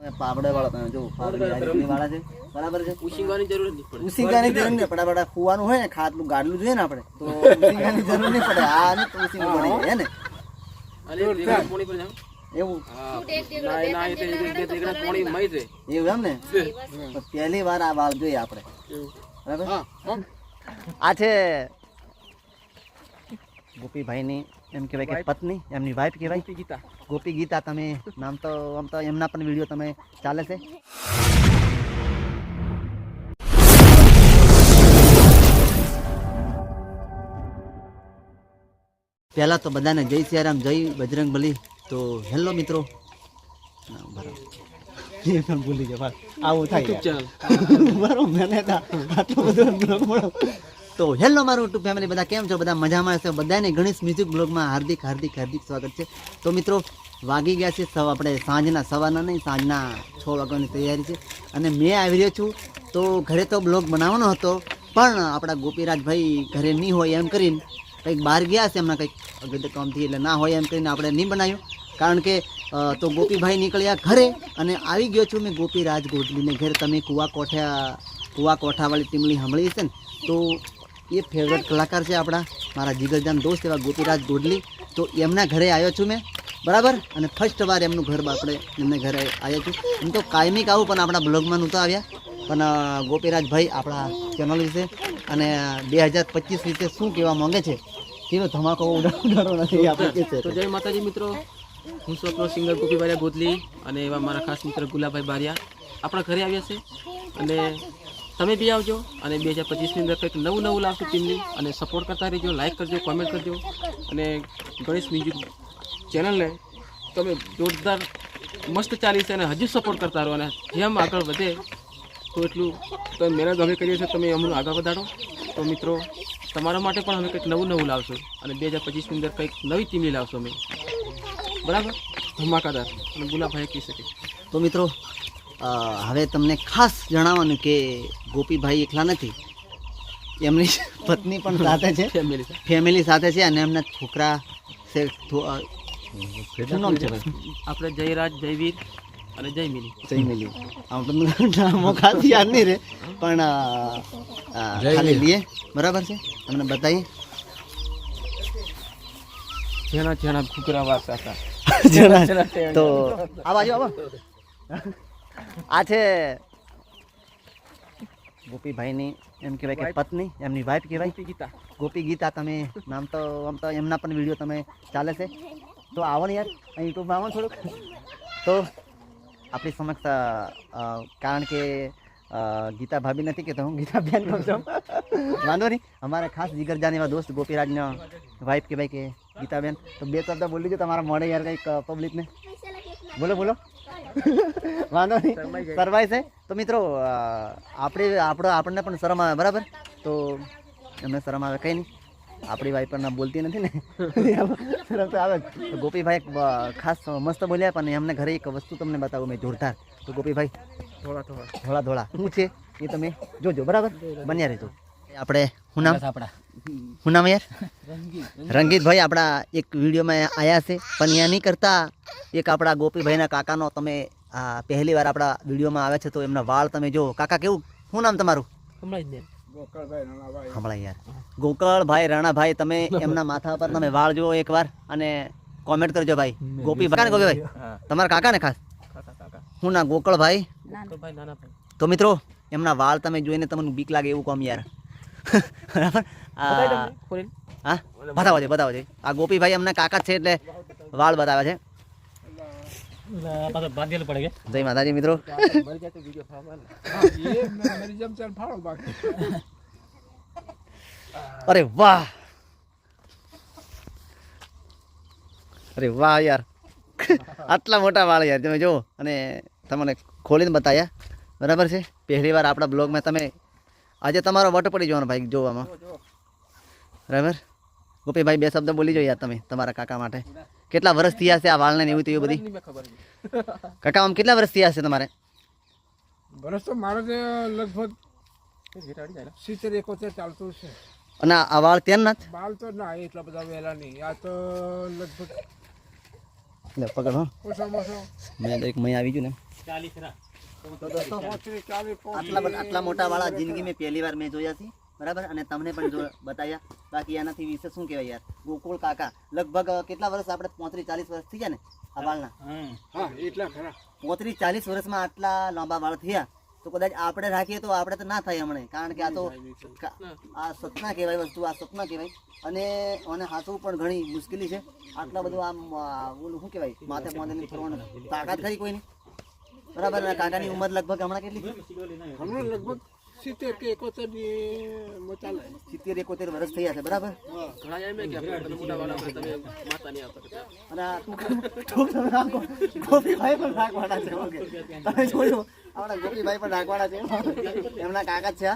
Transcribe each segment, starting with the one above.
પાપડે વાળા જો પાપડી વાળા છે. બરાબર છે? જરૂર પડે. ઉસીંગાની જરૂર નહીં પડે આપણે ખુવાનું હોય ને ખાટલું ગાડલું જોઈએ ને આપણે તો ઉસીંગાની જરૂર નહીં પડે. આ ને? ઉસીંગું એવું? હા. ના એમ ને? પહેલી વાર આ વાળ જોઈએ આપણે. બરાબર? આ છે ગોપીભાઈની એમ કહેવાય કે પત્ની એમની વાઈફ કહેવાય. ગીતા. ગોપી ગીતા તમે નામ તો આમ તો એમના પણ વીડિયો તમે ચાલે છે. પહેલાં તો બધાને જય સિયારામ જય બજરંગ બલી. તો હેલો મિત્રો. એ પણ ભૂલી જવા આવું થાય. બરોબર મને આટલો બધો તો હેલો, મારું યુટ્યુબ ફેમિલી બધા કેમ છો? બધા મજામાં હશે? બધાને ગણેશ મ્યુઝિક બ્લોગમાં હાર્દિક હાર્દિક હાર્દિક સ્વાગત છે. તો મિત્રો, વાગી ગયા છે સવા આપણે સાંજના સવારના નહીં, સાંજના છ વાગ્યાની તૈયારી છે. અને મેં આવી રહ્યો છું. તો ઘરે તો બ્લોગ બનાવવાનો હતો, પણ આપણા ગોપીરાજભાઈ ઘરે નહીં હોય એમ કરીને કંઈક બહાર ગયા છે, એમના કંઈક અગત્ય કામથી એટલે ના હોય એમ કરીને આપણે નહીં બનાવ્યું. કારણ કે તો ગોપીભાઈ નીકળ્યા ઘરે અને આવી ગયો છું મેં ગોપીરાજ ગોટલીને ઘરે. તમે કુવા કોઠા કુવા કોઠાવાળી ટીમલી સાંભળી છે ને, તો એ ફેવરેટ કલાકાર છે આપણા મારા જીગરજાન દોસ્ત એવા ગોપીરાજ ગોડલી તો એમના ઘરે આવ્યો છું મેં બરાબર? અને ફર્સ્ટ વાર એમનું ઘર આપણે એમને ઘરે આવ્યા છું. એમ તો કાયમિક આવું પણ આપણા બ્લોગમાં નહોતા આવ્યા. પણ ગોપીરાજભાઈ આપણા ચેનલ વિશે અને બે હજાર પચીસ વિશે શું કહેવા માંગે છે? કેવો ધમાકો ઉડાડો નથી આપણે કહે તો જય માતાજી મિત્રો. હું છું આપણો સિંગર ગોપીભાઈ ગોદલી અને એવા મારા ખાસ મિત્ર ગુલાબભાઈ બારિયા આપણા ઘરે આવ્યા છે. અને તમે બી આવજો અને બે હજાર પચીસની અંદર કંઈક નવું નવું લાવશું ટીમની અને સપોર્ટ કરતા રહેજો લાઇક કરજો કોમેન્ટ કરજો. અને ગણેશ મ્યુઝિક ચેનલને તમે જોરદાર મસ્ત ચાલી છે અને હજુ સપોર્ટ કરતા રહો અને જેમ આગળ વધે તો એટલું તમે મહેનત અમે કરીએ છીએ, તમે અમને આગળ વધારો. તો મિત્રો, તમારા માટે પણ અમે કંઈક નવું નવું લાવશું અને બે હજાર પચીસની અંદર કંઈક નવી ટીમની લાવશું અમે. બરાબર? ધમાકાદાર. અને ગુલાબભાઈ કહી શકે. તો મિત્રો હવે તમને ખાસ જણાવવાનું કે ગોપીભાઈ એકલા નથી. એમની પત્ની પણ સાથે છે. ફેમિલી સાથે. ફેમિલી સાથે છે અને એમના છોકરા છે. શું નામ છે? ભાઈ આપણે જયરાજ જયવીર અને જયમિની. જયમિલી આમ તમને મને નામો ખાસ યાદ નહીં રહે પણ ખાલી લઈએ બરાબર છે? તમને બતાવીએ. જેના જેના ઘૂઘરા વાસા હતા. તો આ બાજુ આવો. આ છે ગોપીભાઈની એમ કહેવાય કે પત્ની એમની વાઈફ કહેવાય. ગીતા ગોપી ગીતા તમે નામ તો આમ તો એમના પણ વીડિયો તમે ચાલે છે. તો આવો ને યાર યુટ્યુબમાં આવો ને થોડુંક. તો આપણી સમક્ષ કારણ કે ગીતા ભાભી નથી કે તો હું ગીતા બેન કહું છું. વાંધો નહીં. અમારા ખાસ જીગરજાન એવા દોસ્ત ગોપીરાજના વાઈફ કહેવાય કે ગીતાબેન તો બે શબ્દ બોલી દો તમારા મળે યાર કંઈક પબ્લિકને બોલો બોલો. વાંધો નહીં. સરવાય છે. તો મિત્રો આપણે આપણો આપણને પણ શરમ આવે બરાબર? તો એમને શરમ આવે કંઈ નહીં. આપણી વાઈફ પણ બોલતી નથી ને. શરમ તો આવે ગોપીભાઈ ખાસ મસ્ત બોલ્યા પણ એમને ઘરે એક વસ્તુ તમને બતાવું મેં જોરદાર. તો ગોપીભાઈ? થોડા થોડા ધોળા ધોળા. શું છે? એ તમે જોજો બરાબર. બન્યા રહેજો. આપણે શું નામ? શું નામ યાર? રંગીતભાઈ આપણા એક વિડીયોમાં આવ્યા છે પણ અહીંયા નહીં કરતા. એક આપણા ગોપીભાઈના કાકાનો તમે આ પહેલી વાર આપણા વિડીયોમાં આવ્યા છે તો એમના વાળ તમે જો કાકા કેવું? શું નામ તમારું? હમણાં યાર. ગોકળભાઈ રાણાભાઈ તમે એમના માથા પર તમે વાળ જુઓ એકવાર અને કોમેન્ટ કરજો ભાઈ. ગોપીભાઈ. ને ગોપીભાઈ? તમારા કાકા ને ખાસ? કાકા કાકા. હું ના ગોકળભાઈ? તો મિત્રો એમના વાળ તમે જોઈને તમને બીક લાગે એવું કોમ યાર. બરાબર? હા? બતાવો છે બતાવો છે. આ ગોપીભાઈ એમના કાકા છે એટલે વાળ બતાવે છે. જય માતાજી મિત્રો. અરે વાહ! અરે વાહ યાર. આટલા મોટા વાળ યાર તમે જુઓ. અને તમને ખોલીને બતાવ્યા બરાબર છે? પહેલી વાર આપણા બ્લોગમાં તમે આજે તમારો વટ પડી જવાનો ભાઈ જોવામાં. બરાબર? ગોપીભાઈ બે શબ્દ બોલી જો યાર તમે તમારા કાકા માટે. કેટલા વર્ષ થયા છે આ વાળને ને એવું થયું બધી. કાકા આમ કેટલા વર્ષ થયા છે તમારે? વર્ષ તો મારે લગભગ. સિત્તેર એકોતેર ચાલતું છે. અને આ વાળ ત્યાં ના વાળ તો ના એટલા બધા વહેલા નહીં. આ તો લગભગ પકડ હો. મેં એક મય આવી ગયું ને. ચાલીસ આટલા આટલા મોટા વાળા જિંદગી મેં પહેલી વાર મેં જોયા છે બરાબર? અને તમને પણ બતાવ્યા બાકી એનાથી વિશે શું કહેવાય યાર? ગોકુળ કાકા. લગભગ કેટલા વર્ષ આપણે પોત્રીસ ચાલીસ વર્ષ થઈ ગયા ને આ વાળના એટલા ખરા. પોત્રીસ ચાલીસ વર્ષમાં આટલા લાંબા વાળ થયા. તો કદાચ આપણે રાખીએ તો આપણે તો ના થાય હમણાં. કારણ કે આ તો આ સપના કહેવાય વસ્તુ આ સપના કહેવાય. અને અને હાથવું પણ ઘણી મુશ્કેલી છે. આટલા બધું આમ ઓલું શું કહેવાય? માથે ફરવાનું. તાકાત ખરી કોઈની? બરાબર અને કાકાની ઉંમર લગભગ હમણાં કેટલી હમણાં લગભગ સિત્તેર કે એકોતેરની ચાલે. સિત્તેર એકોતેર વર્ષ થયા છે બરાબર? ગોપીભાઈ પણ રાખવાના છે ઓકે. તમે જોયું આપણા ગોપીભાઈ પણ રાખવાના છે એમના કાકા છે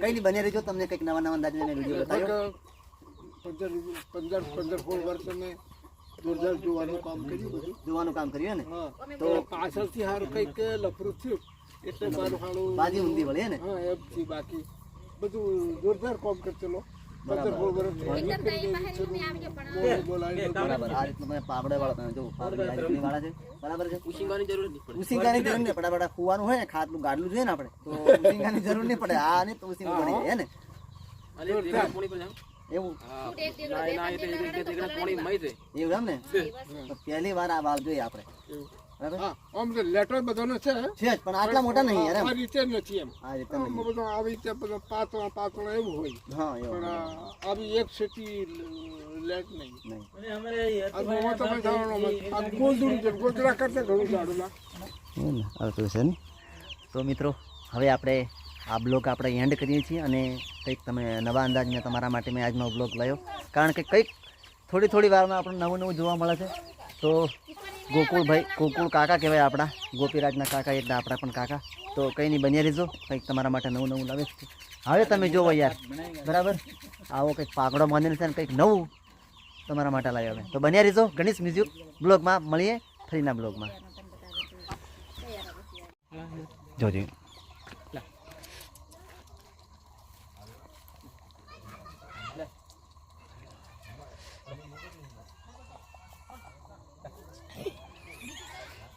કઈ ની બને રહેજો તમને કંઈક નવા નવા અંદાજે મેં વીડિયો બતાવ્યો. પંદર પંદર પંદર સોળ વર્ષ અમે જોરદાર જોવાનું કામ કર્યું બધું. જોવાનું કામ કર્યું ને તો પાછળથી સારું કંઈક લફરું થયું. એટલે મારું સારું બાજી ઊંધી વળી ને હા એમ થી બાકી. બધું જોરદાર કામ કુવાનું હોય ને ખાટલું ગાડલું જોઈએ ને આપણે તો ઉસિંગાની જરૂર નહીં પડે. આ ને તો ઉસિંગ પડી જાય ને? એવું. એવું એમ ને? પહેલી વાર આ વાળ જોઈએ આપણે. હા આમ તો લેટર બધાનો છે. છે પણ આટલા મોટા નહીં યાર એમ. આ રીતે નથી એમ. આ રીતે બધો આવી રીતે બધો પાતળા પાતળા એવું હોય. હા પણ આવી એક સિટી લેટ નહીં. નહીં. આ જાણો આ છે ગોદડા કરતા ઘણું લાગે. છે ને. તો મિત્રો હવે આપણે આ બ્લોગ આપણે એન્ડ કરીએ છીએ અને કંઈક તમે નવા અંદાજને તમારા માટે મેં આજનો બ્લોગ લાવ્યો. કારણ કે કંઈક થોડી થોડી વારમાં આપણને નવું નવું જોવા મળે છે. તો ગોકુળભાઈ ગોકુળ કાકા કહેવાય આપણા ગોપીરાજના કાકા એટલે આપણા પણ કાકા. તો કંઈ નહીં બન્યા રહેજો. કંઈક તમારા માટે નવું નવું લાવે છે. હવે તમે જોવો યાર. બરાબર? આવો કંઈક પાકડો બાંધીને છે ને કંઈક નવું તમારા માટે લાવ્યો અમે. તો બન્યા રહેજો ગણેશ મ્યુઝિક બ્લોગમાં. મળીએ ફરીના બ્લોગમાં. જોજો રોટલા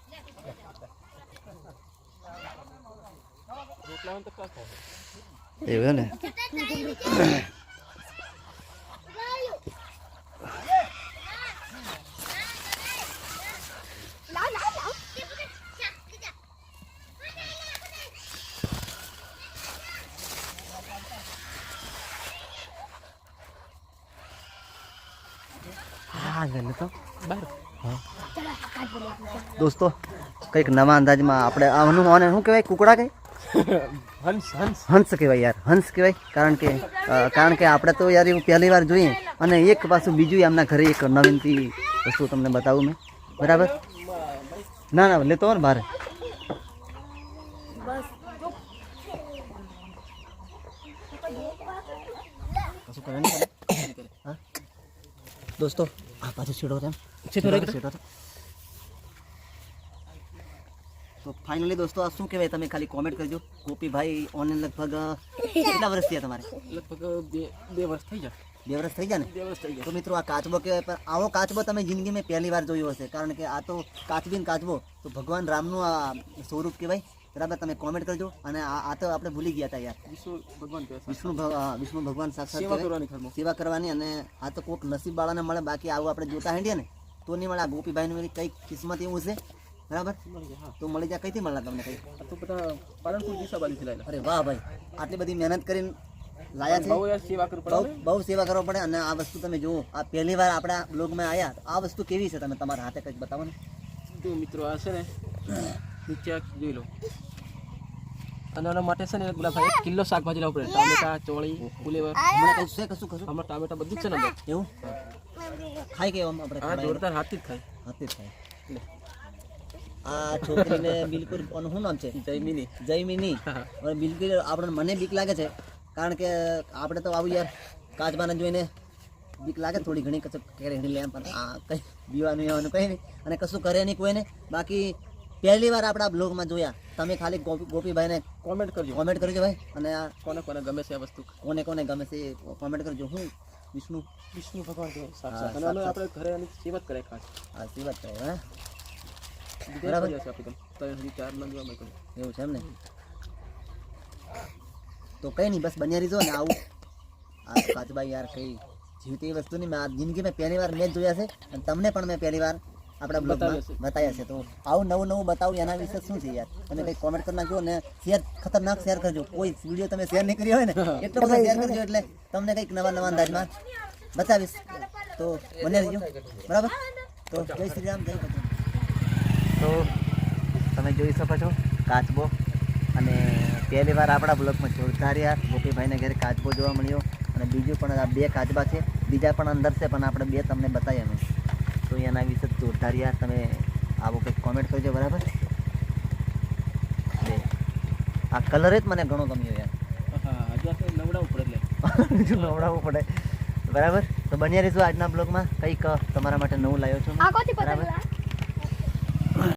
હોય તો કાં ખાવ? એવું ને. દોસ્તો કંઈક નવા અંદાજમાં આપણે આને શું કહેવાય કુકડા કઈ હંસ હંસ. હંસ કહેવાય યાર હંસ કહેવાય. કારણ કે કારણ કે આપણે તો યાર એવું પહેલી વાર જોઈએ અને એક પાછું બીજું એમના ઘરે એક નવીનથી વસ્તુ તમને બતાવું મેં. બરાબર? ના ના લેતો ને હા? દોસ્તો આ પાછું છેડો છે છેડો? છેડો છે. તો ફાઇનલી દોસ્તો આ શું કહેવાય? તમે ખાલી કોમેન્ટ કરજો. ગોપીભાઈ ઓનલાઈન લગભગ કેટલા વર્ષ થયા તમારે? લગભગ બે બે વર્ષ થઈ જાય બે વર્ષ થઈ જાય ને? બે વર્ષ થઈ જાય તો મિત્રો આ કાચબો કહેવાય પણ આવો કાચબો તમે જિંદગીમાં પહેલી વાર જોયો હશે. કારણ કે આ તો કાચબીન કાચબો. તો ભગવાન રામનું આ સ્વરૂપ કહેવાય. બરાબર તમે કોમેન્ટ કરજો. અને આ આ તો આપણે ભૂલી ગયા હતા યાર. વિષ્ણુ ભગવાન વિષ્ણુ વિષ્ણુ ભગવાન સાક્ષાત સેવા કરવાની સેવા કરવાની અને આ તો કોઈક નસીબ વાળાને મળે બાકી આવું આપણે જોતા હેંડીએ ને તો નહીં મળે. આ ગોપીભાઈનું કંઈક કિસ્મત એવું છે. બરાબર. તો મળી જાય કઈથી મળના તમને કઈ? તો બધા પાલનપુર દિશા બાજુથી લાયેલા. અરે વાહ ભાઈ આટલી બધી મહેનત કરીને લાયા છે? બહુ સેવા કરવી પડે બહુ સેવા કરવા પડે અને આ વસ્તુ તમે જુઓ આ પહેલી વાર આપણા બ્લોગમાં આવ્યા આ વસ્તુ કેવી છે તમે તમારા હાથે કંઈક બતાવો ને? જો મિત્રો આ છે ને નીચે જોઈ લો. અને એના માટે છે ને પેલા ભાઈ એક કિલો શાકભાજી લાવવું પડે. ટામેટા ચોળી ફુલેવર. હમણાં કઈ છે કશું કશું? હમણાં ટામેટા બધું જ છે ને એવું? ખાઈ કે આપણે જોરદાર હાથી જ ખાય. હાથી જ ખાય. આ છોકરીને બિલકુલ શું નામ છે. જયમિની. જયમિની. હવે બિલકુલ આપણે મને બીક લાગે છે. કારણ કે આપણે તો આવું યાર કાચબાને જોઈને બીક લાગે થોડી ઘણી કશું કેરેડી લે પણ આ કંઈ બીવાનું એવાનું કંઈ નહીં. અને કશું કરે નહીં કોઈને. બાકી પહેલી વાર આપણા બ્લોગમાં જોયા. તમે ખાલી ગોપી ગોપીભાઈને કોમેન્ટ કરજો. કોમેન્ટ કરજો ભાઈ. અને આ કોને કોને ગમે છે આ વસ્તુ? કોને કોને ગમે છે કોમેન્ટ કરજો. હું વિષ્ણુ. વિષ્ણુ ભગવાન અને. આપણે ઘરે આની સેવા કરે ખાસ. હા સી કરે હા. બરાબર. એવું છે એમ ને? તો કઈ નહીં બસ બન્યા જો ને આવું. આ કાચબાઈ યાર કઈ જીવતી વસ્તુની મેં આ જિંદગીમાં પહેલી વાર મેં જોયા છે અને તમને પણ મેં પહેલી વાર આપણા બ્લોગમાં બતાવ્યા છે. તો આવું નવું નવું બતાવું એના વિશે શું છે યાર? તમે કંઈક કોમેન્ટ કરી નાખજો ને શેર ખતરનાક શેર કરજો. કોઈ વીડિયો તમે શેર નહીં કર્યો હોય ને એટલો બધો શેર કરજો એટલે તમને કંઈક નવા નવા અંદાજમાં બતાવીશ. તો બને રહેજો. બરાબર? તો જય શ્રી રામ જય તો તમે જોઈ શકો છો કાચબો. અને પહેલી વાર આપણા બ્લોકમાં જોરદાર યાર ગોપીભાઈને ઘરે કાચબો જોવા મળ્યો. અને બીજું પણ આ બે કાચબા છે. બીજા પણ અંદર છે પણ આપણે બે તમને બતાવીએ અમે. તો એના વિશે જોરદાર યાર તમે આવું કંઈક કોમેન્ટ કરજો બરાબર. આ કલર જ મને ઘણો ગમ્યો યાર. હા નવડાવવું પડે એટલે. બીજું નવડાવવું પડે. બરાબર? તો બન્યા રહીશું આજના બ્લોગમાં. કંઈક તમારા માટે નવું લાવ્યો છું. હું. આ કોથી બરાબર?